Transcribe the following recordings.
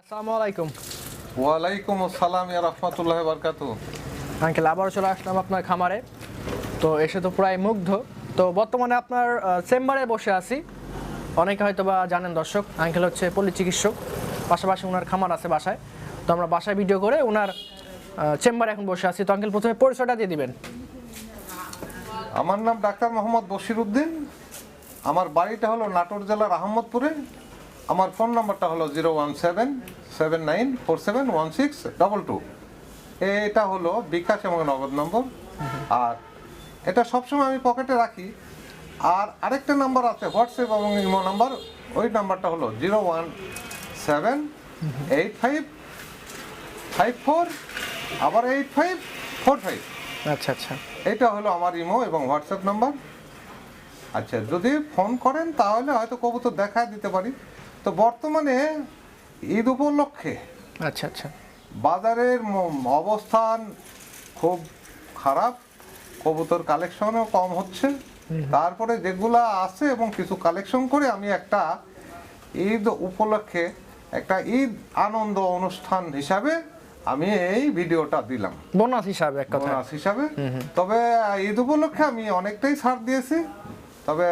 আসসালামু আলাইকুম। ওয়ালাইকুম আসসালাম ইয়া রহমতুল্লাহ বারকাতু আঙ্কেল আবারও চলে আসলাম আপনার খামারে। তো এসে তো প্রায় মুগ্ধ। তো বর্তমানে আপনার চেম্বারে বসে আছি। অনেকে হয়তো বা জানেন দর্শক আঙ্কেল হচ্ছে পল্লী চিকিৎসক পাশাপাশি ওনার খামার আছে বাসায়। তো আমরা বাসায় ভিডিও করে ওনার চেম্বারে এখন বসে আছি। তো আঙ্কেল প্রথমে পরিচয়টা দিয়ে দিবেন। আমার নাম ডাক্তার মোহাম্মদ বশির উদ্দিন। আমার বাড়িটা হলো নাটোর জেলার আহমদপুরে। আমার ফোন নাম্বারটা হলো zero one seven seven nine four seven one six double two. এটা হলো বিকাশ এবং নগদ নম্বর। আর এটা সবসময় আমি পকেটে রাখি। আর আরেকটা নাম্বার আছে হোয়াটসঅ্যাপ এবং ইমো নাম্বার। ওই নাম্বারটা হলো zero one seven eight five five four আবার এইট ফাইভ ফোর ফাইভ। আচ্ছা আচ্ছা। এটা হলো আমার ইমো এবং হোয়াটসঅ্যাপ নাম্বার। আচ্ছা যদি ফোন করেন তাহলে হয়তো কবুতর দেখা দিতে পারি। তো বর্তমানে ঈদ উপলক্ষে আচ্ছা আচ্ছা। বাজারের অবস্থান খুব খারাপ কবুতর কালেকশনও কম হচ্ছে। তারপরে যেগুলা আছে এবং কিছু কালেকশন করে আমি একটা ঈদ উপলক্ষে একটা ঈদ আনন্দ অনুষ্ঠান হিসাবে আমি এই ভিডিওটা দিলাম। বোনাস হিসাবে এক কথা বোনাস হিসাবে। তবে ঈদ উপলক্ষে আমি অনেকটাই ছাড় দিয়েছি। তবে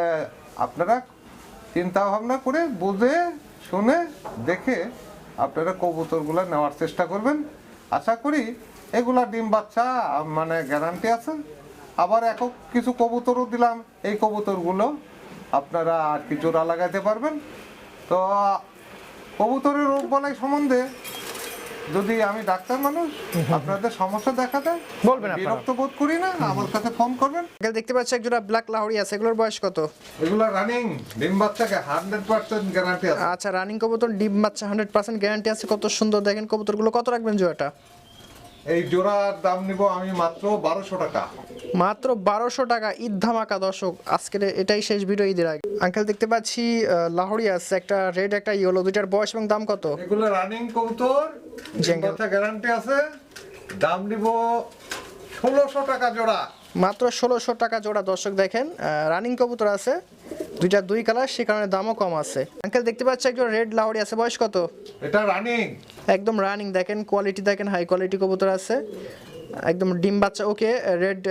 আপনারা চিন্তা ভাবনা করে বুঝে, শুনে, দেখে আপনারা কবুতরগুলো নেওয়ার চেষ্টা করবেন। আশা করি এগুলা ডিম বাচ্চা মানে গ্যারান্টি আছে। আবার একক কিছু কবুতরও দিলাম, এই কবুতরগুলো আপনারা আর কি জোড়া লাগাইতে পারবেন। তো কবুতরের রোগ বালাই সম্বন্ধে যদি আমি ডাক্তার মানুষ আপনাদের সমস্যা দেখা দেয় বলবেন বিরক্ত বোধ করি না আমার কাছে ফোন করবেন। আঙ্কেল দেখতে পাচ্ছি একজোড়া ব্ল্যাক লাহোরি আছে এগুলোর বয়স কত? এগুলো রানিং ডিম বাচ্চাকে হান্ড্রেড পার্সেন্ট গ্যারান্টি আছে। আচ্ছা রানিং কবুতর ডিম বাচ্চা হান্ড্রেড পার্সেন্ট গ্যারান্টি আছে কত সুন্দর। দেখেন কবুতরগুলো কত রাখবেন জোড়াটা? এই জোড়ার দাম নিব আমি মাত্র বারোশো টাকা। মাত্র বারোশো টাকা। ঈদ ধামাকা দর্শক। আজকের এটাই শেষ ভিডিও ঈদের আগে। আঙ্কেল দেখতে পাচ্ছি লাহোরি আছে। একটা রেড একটা ইয়েলো দুইটার বয়স এবং দাম কত? এগুলো রানিং। বাচ্চা গ্যারান্টি আছে। দাম নিব ষোলোশো টাকা জোড়া। মাত্র ষোলোশো টাকা জোড়া দর্শক দেখেন। রানিং কবুতর আছে। দুইটা দুই কালার সে কারণে দামও কম আছে। আঙ্কেল দেখতে পাচ্ছি একজন রেড লাহরি আছে বয়স কত? এটা রানিং একদম রানিং দেখেন কোয়ালিটি দেখেন হাই কোয়ালিটি কবুতর আছে। একদম ডিম বাচ্চা ওকে রেড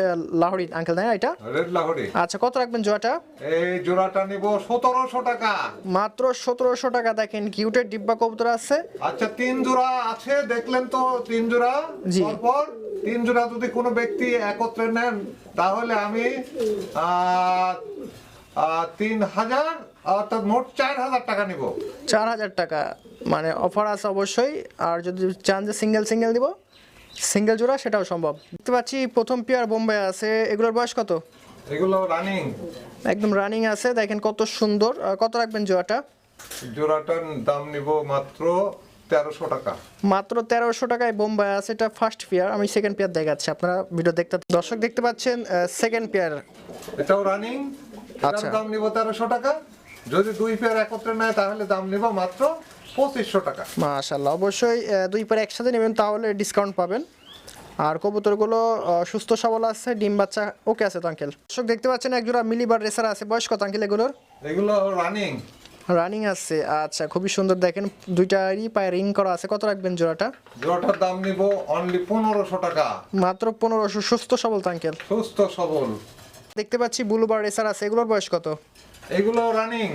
লাহোরি আঙ্কেল তাই না এটা? রেড লাহোরি। আচ্ছা কত রাখবেন জোড়াটা? এই জোড়াটা নিব সতেরোশো টাকা। মাত্র সতেরোশো টাকা দেখেন কিউটের ডিব্বা কবুতর আছে। আচ্ছা তিন জোড়া আছে দেখলেন তো তিন জোড়া। পরপর তিন জোড়া যদি কোনো ব্যক্তি একত্রে নেন তাহলে আমি তিন হাজার অর্থাৎ মোট চার হাজার টাকা নিব। চার হাজার টাকা মানে অফার আছে অবশ্যই। আর যদি চান যে সিঙ্গেল সিঙ্গেল দিব? সিঙ্গেল জোড়া সেটাও সম্ভব। দেখতে পাচ্ছি প্রথম পেয়ার বোম্বাই আছে। এগুলোর বয়স কত? এগুলো রানিং একদম রানিং আছে। দেখেন কত সুন্দর। কত রাখবেন জোড়াটা? জোড়াটার দাম নিব মাত্র তেরোশো টাকা। মাত্র তেরোশো টাকায় বোম্বাই আছে। এটা ফার্স্ট পেয়ার আমি সেকেন্ড পেয়ার দেখাচ্ছি। আপনারা ভিডিও দেখতে দর্শক দেখতে পাচ্ছেন সেকেন্ড পেয়ার এটাও রানিং আচ্ছা। দাম নিব তেরোশো টাকা। যদি দুই পেয়ার একত্রে নেয় তাহলে দাম নিব মাত্র পঁচিশশো টাকা। মাশাল্লাহ অবশ্যই দুই পেয়ার একসাথে নেবেন তাহলে ডিসকাউন্ট পাবেন। আর কবুতরগুলো সুস্থ সবল আছে ডিম বাচ্চা ওকে আছে তো আঙ্কেল দর্শক দেখতে পাচ্ছেন একজোড়া মিলিবার রেসার আছে। বয়স কত আঙ্কেল এগুলোর? এগুলো রানিং রানিং আছে আচ্ছা খুবই সুন্দর। দেখেন দুইটারই পায়ে রিং করা আছে। কত রাখবেন জোড়াটা? জোড়াটার দাম নিব অনলি পনেরোশো টাকা। মাত্র পনেরোশো সুস্থ সবল তো আঙ্কেল সুস্থ সবল। দেখতে পাচ্ছি ব্লুবার রেসার আছে। এগুলোর বয়স কত? এগুলো রানিং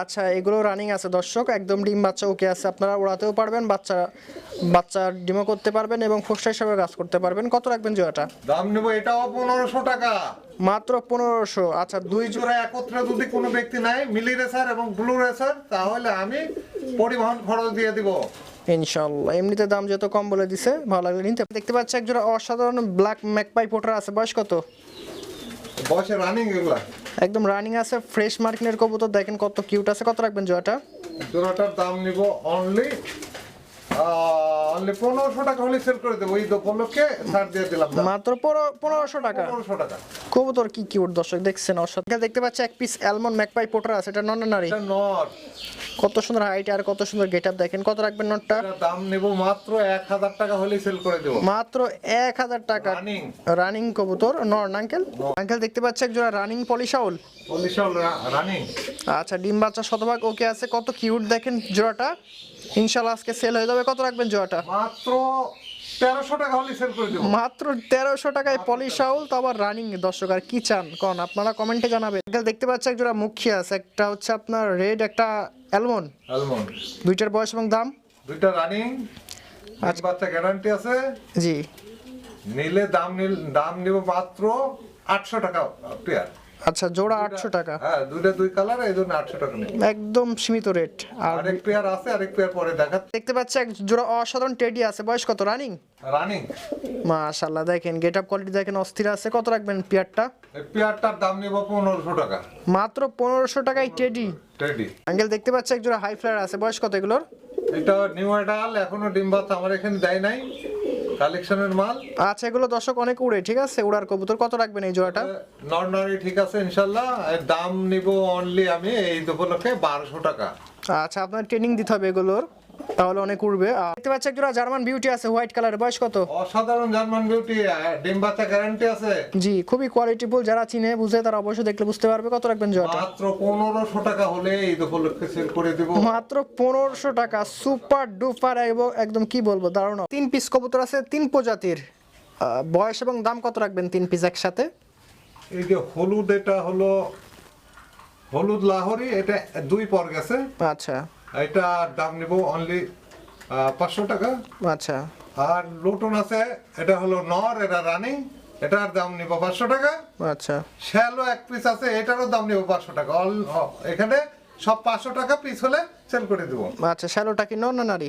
আচ্ছা এগুলো রানিং আছে দর্শক। একদম ডিম বাচ্চা ওকে আছে। আপনারা ওড়াতেও পারবেন বাচ্চা বাচ্চা ডিমও করতে পারবেন এবং ফোসটা হিসাবে কাজ করতে পারবেন। কত রাখবেন জোড়াটা? দাম নিব এটাও পনেরোশো টাকা। মাত্র পনেরোশো। আচ্ছা দুই দুই জোড়া একত্রে যদি কোনো ব্যক্তি নাই মিলি রেসার এবং ব্লু রেসার তাহলে আমি পরিবহন খরচ দিয়ে দিব। ইনশাল্লাহ এমনিতে দাম যত কম বলে দিছে ভালো লাগলে নিতে দেখতে পাচ্ছি একজোড়া অসাধারণ ব্ল্যাক ম্যাকপাই পোটার আছে। বয়স কত? বয়সে রানিং এগুলা। একদম রানিং আছে ফ্রেশ মার্কিনের কবুতর দেখেন কত কিউট আছে। কত রাখবেন জোড়াটা জোড়াটার দাম নিব অনলি অনলি পনেরোশো টাকা হলে সেল করে দেবো ঈদ উপলক্ষে ছাড় দিয়ে দিলাম। মাত্র পনেরোশো টাকা? পনেরোশো টাকা। কবুতর কি কিউট দর্শক দেখছেন অসাধারণ। দেখতে পাচ্ছি এক পিস অ্যালমন্ড ম্যাকপাই পোটার আছে এটা নন নারী? এটা নট কত সুন্দর হাইট আর কত সুন্দর গেট আপ দেখেন। কত রাখবেন নটটা দাম নিব মাত্র এক হাজার টাকা হলে সেল করে দেবো। মাত্র এক হাজার টাকা। রানিং রানিং কবুতর নর আঙ্কেল আঙ্কেল দেখতে পাচ্ছি একজোড়া রানিং পলিশাউল পলিশাল রানিং আচ্ছা ডিম বাচ্চা শতভাগ ওকে আছে। কত কিউট দেখেন জোড়াটা? ইনশাল্লাহ আজকে সেল হয়ে যাবে। কত রাখবেন জোড়াটা? মাত্র তেরোশো টাকা হলে সেল করে দেবো। মাত্র তেরোশো টাকায় পলিশ আউল তো আবার রানিং দর্শক আর কি চান? কোন আপনারা কমেন্টে জানাবেন। দেখতে পাচ্ছি এক জোড়া মুখী আছে একটা হচ্ছে আপনার রেড একটা অ্যালমন্ড আলমন্ড দুইটার বয়স এবং দাম? দুইটা রানিং বাচ্চা গ্যারান্টি আছে। জি। নিলে দাম নিল দাম নিব মাত্র আটশো টাকা পেয়ার আচ্ছা জোড়া আটশো টাকা। হ্যাঁ দুইটা দুই কালার এই জন্য আটশো টাকা নেই। একদম সীমিত রেট আর আরেক পেয়ার আছে আরেক পেয়ার পরে দেখা দেখতে পাচ্ছি এক জোড়া অসাধারণ টেডি আছে। বয়স কত? রানিং রানিং মাশাল্লাহ দেখেন গেট আপ কোয়ালিটি দেখেন অস্থির আছে। কত রাখবেন পেয়ারটা এই পেয়ারটার দাম নিব পনেরোশো টাকা। মাত্র পনেরোশো টাকায় টেডি টেডি আঙ্কেল দেখতে পাচ্ছি এক জোড়া হাই ফ্লায়ার আছে। বয়স কত এগুলোর? এটা নিউ অ্যাডাল এখনও ডিম বাচ্চা আমার এখানে দেয় নাই। কালেকশনের মাল? আচ্ছা এগুলো দর্শক অনেক উড়ে ঠিক আছে? উড়ার কবুতর কত রাখবেন এই জোড়াটা? নর্নারি ঠিক আছে ইনশাআল্লাহ দাম নিব অনলি আমি এই উপলক্ষে বারোশো টাকা। আচ্ছা আপনার ট্রেনিং দিতে হবে এগুলোর। তাহলে অনেক উড়বে। আর দেখতে পাচ্ছি এক জোড়া জার্মান বিউটি আছে হোয়াইট কালারের বয়স কত? অসাধারণ জার্মান বিউটি ডিম বাচ্চা গ্যারান্টি আছে। জি খুবই কোয়ালিটিফুল যারা চিনে বুঝে তারা অবশ্যই দেখলে বুঝতে পারবে। কত রাখবেন জোড়াটা? মাত্র পনেরোশো টাকা হলে এই উপলক্ষে সেল করে দিব। মাত্র পনেরোশো টাকা সুপার ডুপার এবং একদম কি বলব দারুণ। তিন পিস কবুতর আছে তিন প্রজাতির। বয়স এবং দাম কত রাখবেন তিন পিস একসাথে? এই যে হলুদ এটা হলো হলুদ লাহোরি এটা দুই পর গেছে আচ্ছা। এটা দাম নিব অনলি পাঁচশো টাকা। আচ্ছা। আর লুটন আছে এটা হলো নর এটা রানিং এটার দাম নিব পাঁচশো টাকা। আচ্ছা। শ্যালো এক পিস আছে এটারও দাম নিব পাঁচশো টাকা। অল এখানে সব পাঁচশো টাকা পিস হলে সেল করে দেবো। আচ্ছা শ্যালোটা কি নর না নারী?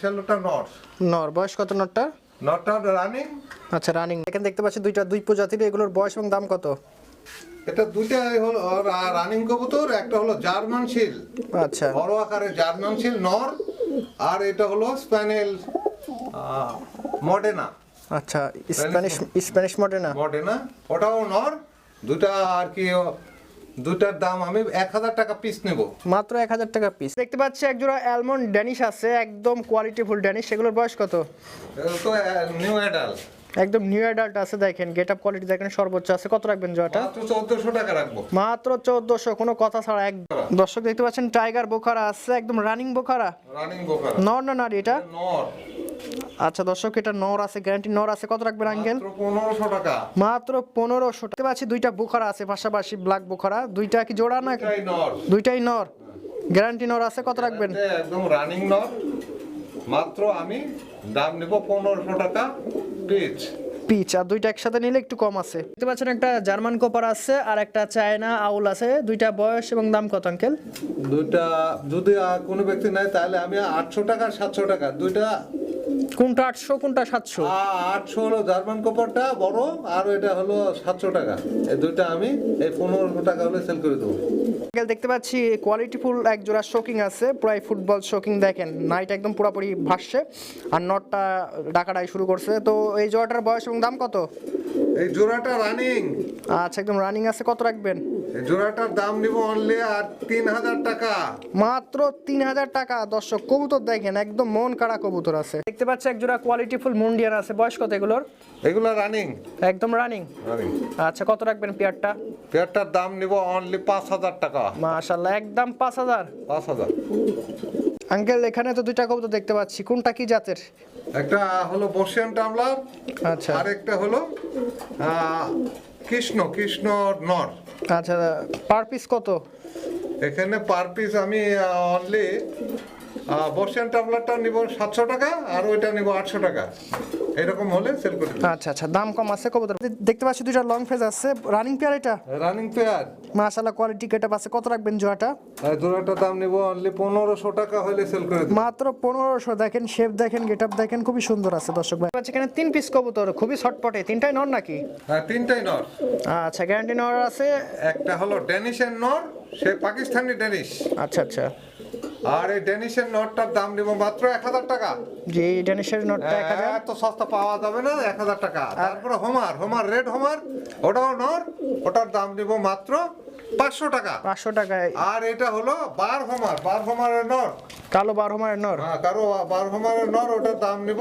শ্যালোটা নর। নর বয়স কত নরটা? নরটা রানিং। আচ্ছা রানিং। এখানে দেখতে পাচ্ছি দুইটা দুই প্রজাতির এগুলোর বয়স এবং দাম কত? এটা দুইটা হলো রানিং কবুতর একটা হলো জার্মান শিল আচ্ছা। বড় আকারে জার্মান শিল নর আর এটা হলো স্প্যানেল মডেনা আচ্ছা স্প্যানিশ স্প্যানিশ মডেনা মডেনা ওটাও নর। দুটা আর কি দুটার দাম আমি এক হাজার টাকা পিস নেব। মাত্র এক হাজার টাকা পিস দেখতে পাচ্ছি একজোড়া অ্যালমন্ড ড্যানিশ আছে একদম কোয়ালিটিফুল ড্যানিশ সেগুলোর বয়স কত? তো নিউ অ্যাডাল একদম নিউ অ্যাডাল্ট আছে দেখেন গেট আপ কোয়ালিটি দেখেন সর্বোচ্চ আছে। কত রাখবেন জয়টা? মাত্র চোদ্দশো টাকা রাখব। মাত্র চোদ্দশো কোনো কথা ছাড়া এক দর্শক দেখতে পাচ্ছেন টাইগার বোখারা আছে একদম রানিং বোখারা। রানিং বোকার নর না নারী এটা? নর। আচ্ছা দর্শক এটা নর আছে গ্যারান্টি নর আছে কত রাখবেন আঙ্কেল মাত্র পনেরোশো টাকা। মাত্র পনেরোশো দেখতে পাচ্ছি দুইটা বোখারা আছে পাশাপাশি ব্ল্যাক বোখারা। দুইটা কি জোড়া না দুইটাই নর। গ্যারান্টি নর। আছে কত রাখবেন? একদম রানিং নর। মাত্র আমি দাম নেব পনেরোশো টাকা পিচ। পিচ আর দুইটা একসাথে নিলে একটু কম আছে। দেখতে পাচ্ছেন একটা জার্মান কপার আছে আর একটা চায়না আউল আছে। দুইটা বয়স এবং দাম কত আঙ্কেল? দুইটা যদি আর কোনো ব্যক্তি নাই তাহলে আমি আটশো টাকা সাতশো টাকা। দুইটা কোনটা আটশো কোনটা সাতশো? আটশো হলো জার্মান কপারটা বড় আর এটা হলো সাতশো টাকা। এই দুইটা আমি এই পনেরোশো টাকা হলে সেল করে দেবো। আঙ্কেল দেখতে পাচ্ছি কোয়ালিটিফুল এক জোড়া শোকিং আছে। প্রায় ফুটবল শোকিং দেখেন নাইট একদম পুরোপুরি ভাসছে। আর নটটা ডাকাটাই শুরু করছে। তো এই জোড়াটার বয়স এবং দাম কত? এই জোড়াটা রানিং আচ্ছা একদম রানিং আছে। কত রাখবেন? জোড়াটার দাম নিব অনলি আর তিন হাজার টাকা। মাত্র তিন হাজার টাকা। দর্শক কবুতর দেখেন একদম মন কাড়া কবুতর আছে। দেখতে পাচ্ছি এক জোড়া কোয়ালিটিফুল মুন্ডিয়ান আছে। বয়স কত এগুলোর? এগুলো রানিং একদম রানিং রানিং আচ্ছা কত রাখবেন পেয়ারটা? পেয়ারটার দাম নিব অনলি পাঁচ হাজার টাকা। মাশাল্লাহ একদম পাঁচ হাজার। পাঁচ হাজার। আঙ্কেল এখানে তো দুইটা কবুতর দেখতে পাচ্ছি। কোনটা কি জাতের? একটা হলো বর্ষিয়ান টামলার আচ্ছা। আর একটা হলো কৃষ্ণ কৃষ্ণ নর। আচ্ছা পার পিস কত? এখানে পার পিস আমি অনলি বর্ষিয়ান টামলারটা নিব সাতশো টাকা আর ওইটা নিব আটশো টাকা। এরকম হলে সেল করে আচ্ছা আচ্ছা দাম কম আছে কবুতর। দেখতে পাচ্ছি দুইটা লং ফেজ আছে। রানিং পেয়ার এটা? রানিং পেয়ার মাশাল্লাহ কোয়ালিটি কেটে আছে। কত রাখবেন জোড়াটা? আর জোড়াটার দাম নিব অনলি পনেরোশো টাকা হলে সেল করে দেবো। মাত্র পনেরোশো। দেখেন শেপ দেখেন গেট আপ দেখেন খুবই সুন্দর আছে দর্শক ভাই। আচ্ছা এখানে তিন পিস কবুতর খুবই ছটপটে। তিনটাই নর নাকি? হ্যাঁ তিনটাই নর। আচ্ছা গ্যারান্টি নর আছে। একটা হলো ড্যানিশের নর সে পাকিস্তানি ড্যানিশ আচ্ছা আচ্ছা। আর এই ড্যানিশের নটটার দাম নিব মাত্র এক হাজার টাকা। যে ড্যানিশের নটটা এক হাজার? এত সস্তা পাওয়া যাবে না এক হাজার টাকা। তারপরে হোমার হোমার রেড হোমার ওটাও নর ওটার দাম নিব মাত্র পাঁচশো টাকা। পাঁচশো টাকায়। আর এটা হলো বার হোমার বার হোমারের নর কালো বার হোমারের নর হ্যাঁ কারও বার হোমারের নর ওটার দাম নিব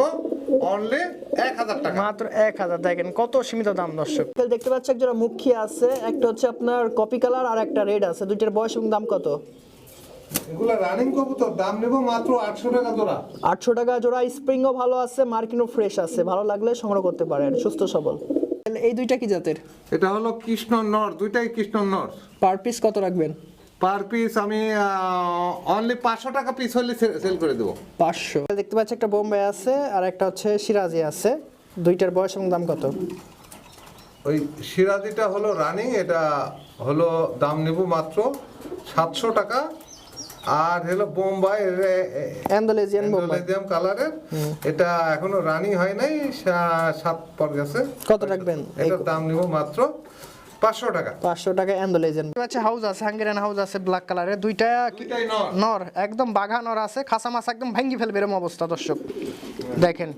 অনলি এক হাজার টাকা। মাত্র এক হাজার দেখেন কত সীমিত দাম দর্শক। দেখতে পাচ্ছি একজোড়া মুখী আছে একটা হচ্ছে আপনার কপি কালার আর একটা রেড আছে দুইটার বয়স এবং দাম কত? এগুলা রানিং কবুতর দাম নেব মাত্র আটশো টাকা জোড়া। আটশো টাকা জোড়া স্প্রিংও ভালো আছে মার্কিনও ফ্রেশ আছে ভালো লাগলে সংগ্রহ করতে পারেন সুস্থ সবল। এই দুইটা কি জাতের? এটা হলো কৃষ্ণ নর দুইটাই কৃষ্ণ নর। পার পিস কত রাখবেন? পার পিস আমি অনলি পাঁচশো টাকা পিস হলে সেল করে দেবো। পাঁচশো। দেখতে পাচ্ছি একটা বোম্বে আছে আর একটা হচ্ছে সিরাজি আছে। দুইটার বয়স এবং দাম কত? ওই সিরাজিটা হলো রানিং এটা হলো দাম নেব মাত্র সাতশো টাকা। আর হলো বোম্বাই অ্যান্ডোলেজিয়ান বোম্বে কালারের। এটা এখনও রানিং হয় নাই সাত পর গেছে। কত রাখবেন? এটার দাম নিব মাত্র পাঁচশো টাকা। হাউস আছে হাঙ্গেরিয়ান হাউস আছে ব্ল্যাক কালারের দুইটা নর। নর একদম বাঘা নর আছে খাসা মাছ একদম ভাঙ্গি ফেলবে এরম অবস্থা দর্শক। দেখেন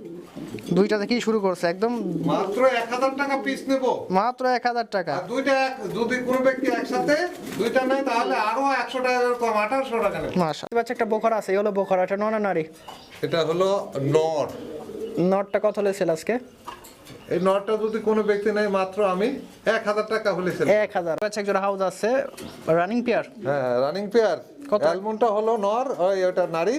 দুইটা থেকেই শুরু করছে একদম মাত্র এক হাজার টাকা পিস নেব। মাত্র এক হাজার টাকা। আর দুইটা যদি কোনো ব্যক্তি একসাথে দুইটা নেয় তাহলে আরও একশো টাকা কম আঠারোশো টাকা নেবে। মাসা বাচ্চা একটা বোখরা আছে এই হলো বোখরা এটা নর নারী? এটা হলো নর। নরটা কত হলে সেল আজকে? এই নরটা যদি কোনো ব্যক্তি নেয় মাত্র আমি এক হাজার টাকা হলে এক হাজার। বাচ্চা একটা হাউস আছে। রানিং পেয়ার হ্যাঁ রানিং পেয়ার অ্যালমন্ডটা হলো নর ওই ওটা নারী।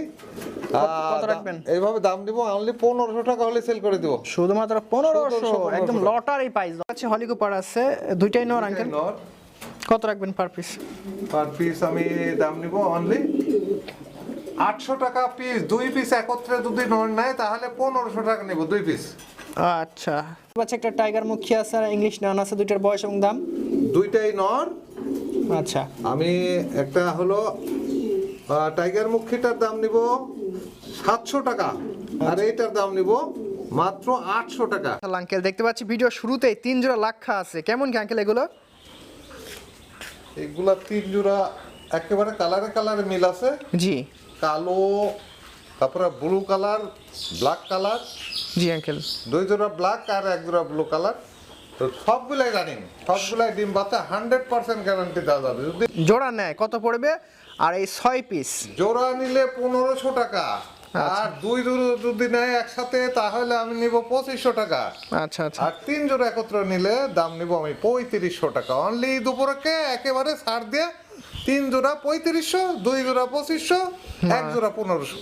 কত রাখবেন? এইভাবে দাম দিব অনলি পনেরোশো টাকা হলে সেল করে দিব। শুধুমাত্র পনেরোশো 1500 একদম লটারি প্রাইস আছে হলিকুপার আছে দুইটাই নর আঙ্কেল নর। কত রাখবেন পার পিস পার পিস আমি দাম নিব অনলি আটশো টাকা পিস দুই পিস একত্রে যদি নর নেয় তাহলে পনেরোশো টাকা নেব দুই পিস আচ্ছা। বাচ্চা একটা টাইগার মুখী আছে আর ইংলিশ নান আছে দুইটার বয়স এবং দাম? দুইটাই নর। আচ্ছা। আমি একটা হলো টাইগার মুখিটার দাম নিব সাতশো টাকা। আর এইটার দাম নিব মাত্র আটশো টাকা। আঙ্কেল দেখতে পাচ্ছি ভিডিও শুরুতেই তিন জোড়া লাক্ষা আছে। কেমন কি আঙ্কেল এগুলো? এগুলা তিন জোড়া একেবারে কালারে কালারে মিল আছে। জি। কালো তারপরে ব্লু কালার ব্ল্যাক কালার জি আঙ্কেল দুই জোড়া ব্ল্যাক আর এক জোড়া ব্লু কালার তো সবগুলাই রানিং সবগুলাই ডিম বাচ্চা হান্ড্রেড পার্সেন্ট গ্যারান্টি দেওয়া যাবে। যদি জোড়া নেয় কত পড়বে? আর এই ছয় পিস জোড়া নিলে পনেরোশো টাকা আর দুই জোড়া যদি নেয় একসাথে তাহলে আমি নিব পঁচিশশো টাকা। আচ্ছা আচ্ছা। আর তিন জোড়া একত্র নিলে দাম নিব আমি পঁয়ত্রিশশো টাকা। অনলি দুপুরকে একেবারে ছাড় দিয়ে তিন জোড়া পঁয়ত্রিশশো দুই জোড়া পঁচিশশো এক জোড়া পনেরোশো।